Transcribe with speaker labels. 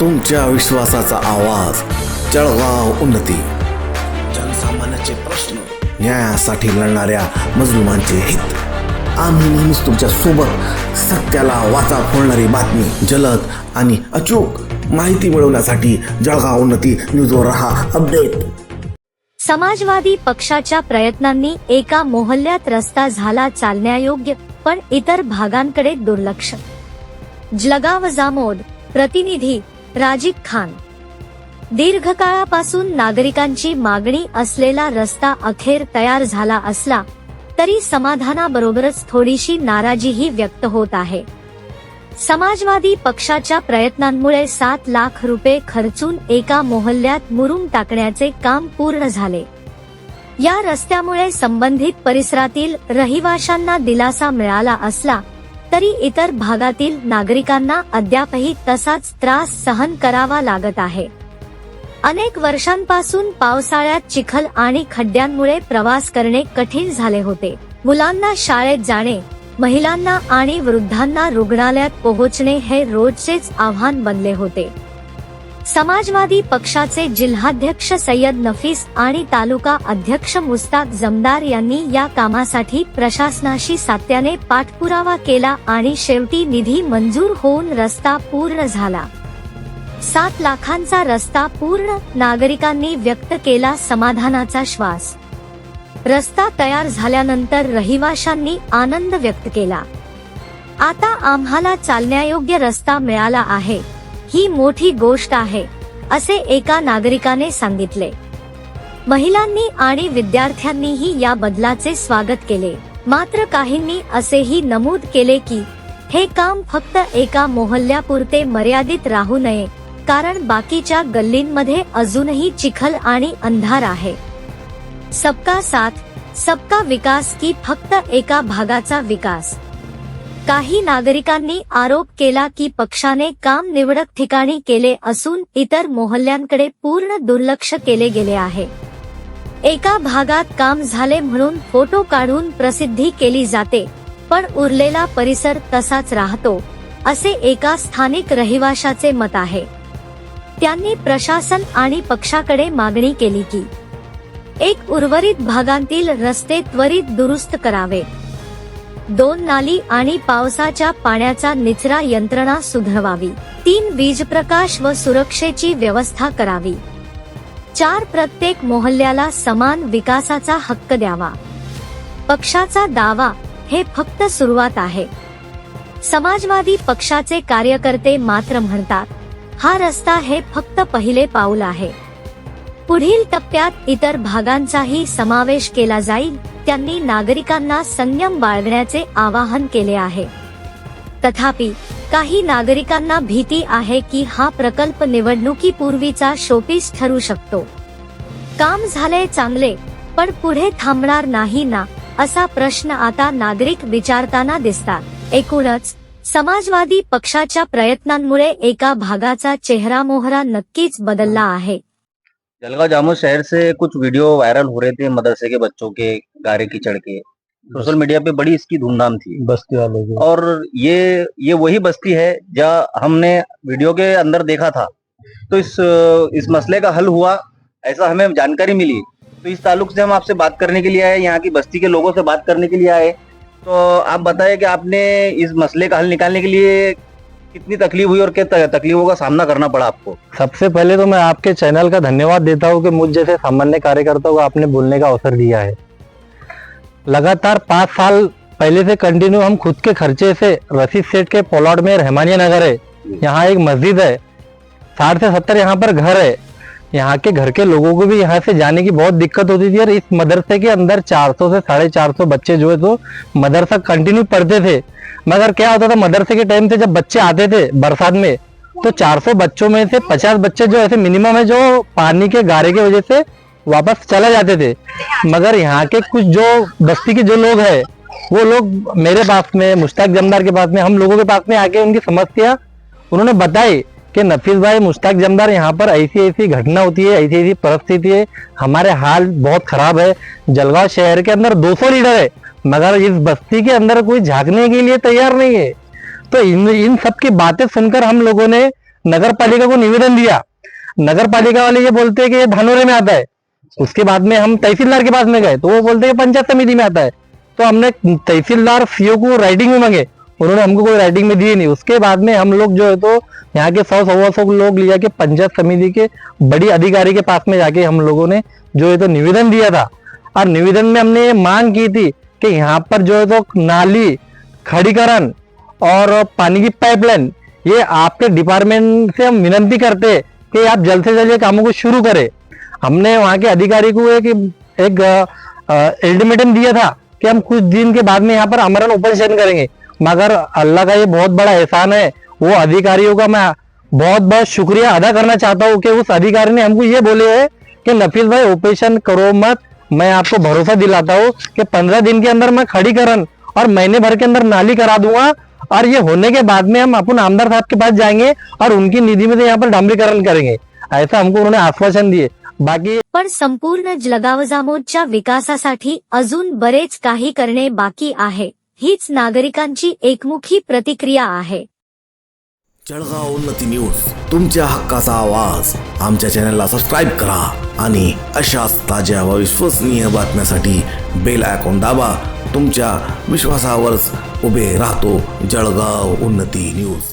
Speaker 1: तुमच्या विश्वासाचा आवाज. जळगाव उन्नती. जनसामान्याचे प्रश्न न्यायासाठी लढणाऱ्या मजलुमांचे हित. आम्ही नेहमीच तुमच्यासोबत सत्याला वाचा फोडणारी बातमी जलद आणि अचूक माहिती मिळवण्यासाठी जळगाव उन्नती न्यूजवर रहा अपडेट.
Speaker 2: समाजवादी पक्षाच्या प्रयत्नांनी एका मोहल्ल्यात रस्ता झाला चालण्यायोग्य पण इतर भागांकडे दुर्लक्ष. जळगाव जामोद प्रतिनिधी राजीव खान. दीर्घकाळापासून नागरिकांची मागणी असलेला रस्ता अखेर तयार झाला असला तरी समाधानाबरोबरच थोडीशी नाराजीही व्यक्त होत आहे. समाजवादी पक्षाच्या प्रयत्नांमुळे सात लाख रुपये खर्चून एका मोहल्ल्यात मुरुम टाकण्याचे काम पूर्ण झाले. या रस्त्यामुळे संबंधित परिसरातील रहिवाशांना दिलासा मिळाला असला तरी इतर भागातील नागरिकांना अद्यापही तसाच त्रास सहन करावा लागत आहे. अनेक वर्षांपासून पावसाळ्यात चिखल आणि खड्ड्यांमुळे प्रवास करणे कठीण झाले होते. मुलांना शाळेत जाणे महिलांना आणि वृद्धांना रुग्णालयात पोहोचणे हे रोजचेच आव्हान बनले होते. समाजवादी पक्षाचे जिल्हाध्यक्ष सय्यद नफीस आणि तालुका अध्यक्ष मुस्ताक जमदार यांनी या कामासाठी प्रशासनाशी सातत्याने पाठपुरावा केला आणि शेवटी निधी मंजूर होऊन रस्ता पूर्ण झाला. सात लाखांचा रस्ता पूर्ण नागरिकांनी व्यक्त केला समाधानाचा श्वास. रस्ता तयार झाल्यानंतर रहिवाशांनी आनंद व्यक्त केला. आता आम्हाला चालण्यायोग्य रस्ता मिळाला आहे. ही मोठी गोष्ट आहे असे एका नागरिकाने सांगितले. महिलांनी आणि विद्यार्थ्यांनीही या बदलाचे स्वागत केले. मात्र काहींनी असेही नमूद केले की हे काम फक्त एका मोहल्ल्यापुरते मर्यादित राहू नये कारण बाकीच्या गल्लींमध्ये अजूनही चिखल आणि अंधार आहे. सबका साथ सबका विकास की फक्त एका भागाचा विकास. काही नागरिकांनी आरोप केला की पक्षाने काम निवडक ठिकाणी केले असून इतर मोहल्ल्यांकडे पूर्ण दुर्लक्ष केले गेले आहे. एका भागात काम झाले म्हणून फोटो काढून प्रसिद्धी केली जाते पण उरलेला परिसर तसाच राहतो असे एका स्थानिक रहिवाशाचे मत आहे. त्यांनी प्रशासन आणि पक्षाकडे मागणी केली की एक उर्वरित भागांतील रस्ते त्वरित दुरुस्त करावे. दोन नाली आणि पावसाच्या पाण्याचा निचरा यंत्रणा सुधरवावी. तीन वीज प्रकाश व सुरक्षेची व्यवस्था करावी. चार प्रत्येक मोहल्ल्याला समान विकासाचा हक्क द्यावा. पक्षाचा दावा हे फक्त सुरुवात आहे. समाजवादी पक्षाचे कार्यकर्ते मात्र म्हणतात हा रस्ता हे फक्त पहिले पाऊल आहे. पुढील टप्प्यात इतर भागांचाही समावेश केला जाईल. त्यांनी नागरिकांना संयम बाळगण्याचे आवाहन केले आहे. तथापि काही नागरिकांना भीती आहे की हा प्रकल्प निवडणुकीपूर्वीचा शोपीस ठरू शकतो. काम झाले चांगले पण पुढे थांबणार नाही ना असा प्रश्न आता नागरिक विचारताना दिसतात. एकूणच समाजवादी पक्षाच्या प्रयत्नांमुळे एका भागाचा चेहरा मोहरा नक्कीच बदलला आहे.
Speaker 3: जलगांव जामुन शहर से कुछ वीडियो वायरल हो रहे थे मदरसे के बच्चों के गारे कीचड़ के। सोशल मीडिया पे बड़ी इसकी धूमधाम थी।
Speaker 4: बस्ती वालों की।
Speaker 3: और ये ये वही बस्ती है जहाँ हमने वीडियो के अंदर देखा था। तो इस इस मसले का हल हुआ ऐसा हमें जानकारी मिली। तो इस ताल्लुक से हम आपसे बात करने के लिए आए यहाँ की बस्ती के लोगों से बात करने के लिए आए। तो आप बताएँ कि आपने इस मसले का हल निकालने के लिए कितनी तकलीफ़ हुई और क्या तकलीफों का सामना करना पड़ा आपको?
Speaker 4: सबसे पहले तो मैं आपके चैनल का धन्यवाद देता हूँ कि मुझ जैसे सामान्य कार्यकर्ता को आपने बोलने का अवसर दिया है। लगातार पाँच साल पहले से कंटिन्यू हम खुद के खर्चे से रसीद सेठ के पोलॉट में रहमानिया नगर है यहाँ एक मस्जिद है साठ से सत्तर यहाँ पर घर है। यहाँ के घर के लोगों को भी यहाँ से जाने की बहुत दिक्कत होती थी। और इस मदरसे के अंदर 400 से साढ़े चार सौ बच्चे जो है तो मदरसा कंटिन्यू पढ़ते थे। मगर क्या होता था, मदरसे के टाइम से जब बच्चे आते थे बरसात में तो 400 बच्चों में से 50 बच्चे जो ऐसे मिनिमम है जो पानी के गारे की वजह से वापस चले जाते थे। मगर यहाँ के कुछ जो बस्ती के जो लोग है, वो लोग मेरे पास में, मुश्ताक जमदार के पास में, हम लोगों के पास में आके उनकी समस्या उन्होंने बताई। कि नफीस भाई, मुश्ताक जमदार, यहाँ पर ऐसी ऐसी घटना होती है, ऐसी ऐसी परिस्थिति है। हमारे हाल बहुत खराब है। जलगांव शहर के अंदर 200 लीटर है, मगर इस बस्ती के अंदर कोई झांकने के लिए तैयार नहीं है। तो इन इन सब की बातें सुनकर हम लोगों ने नगर पालिका को निवेदन दिया। नगर पालिका वाले ये बोलते हैं कि ये धानोरे में आता है। उसके बाद में हम तहसीलदार के पास में गए तो वो बोलते हैं पंचायत समिति में आता है। तो हमने तहसीलदार सीओ को राइटिंग में मांगे। उन्होंने हमको कोई राइटिंग में दिए नहीं। उसके बाद में हम लोग जो है तो यहाँ के सौ सवा सौ लोग लिया के पंचायत समिति के बड़ी अधिकारी के पास में जाके हम लोगों ने जो है तो निवेदन दिया था। और निवेदन में हमने ये मांग की थी कि यहाँ पर जो है तो नाली, खड़ीकरण और पानी की पाइपलाइन ये आपके डिपार्टमेंट से हम विनंती करते कि आप जल्द से जल्द ये कामों को शुरू करें। हमने वहाँ के अधिकारी को एक एक अल्टीमेटम दिया था कि हम कुछ दिन के बाद में यहाँ पर आमरण उपन करेंगे। मगर अल्लाह का ये बहुत बड़ा एहसान है, वो अधिकारियों का मैं बहुत बहुत शुक्रिया अदा करना चाहता हूँ कि उस अधिकारी ने हमको ये बोले है कि नफीस भाई ऑपरेशन करो मत। मैं आपको भरोसा दिलाता हूँ कि पंद्रह दिन के अंदर मैं खड़ीकरण और महीने भर के अंदर नाली करा दूँगा और ये होने के बाद में हम अपन आमदार साहब के पास जाएँगे और उनकी निधि में से यहाँ पर डांबरीकरण करेंगे। ऐसा हमको उन्होंने आश्वासन दिए। बाकी
Speaker 2: पण संपूर्ण जळगाव-जामोदच्या विकासासाठी अजून बरेच करणे बाकी आहे. हीच नागरिकांची एकमुखी प्रतिक्रिया आहे.
Speaker 1: जळगाव उन्नती न्यूज तुमच्या हक्काचा आवाज. आमच्या चॅनलला सबस्क्राईब करा आणि अशाच ताज्या व विश्वसनीय बातम्यासाठी बेल आयकॉन दाबा. तुमच्या विश्वासावरच उभे राहतो जळगाव उन्नती न्यूज.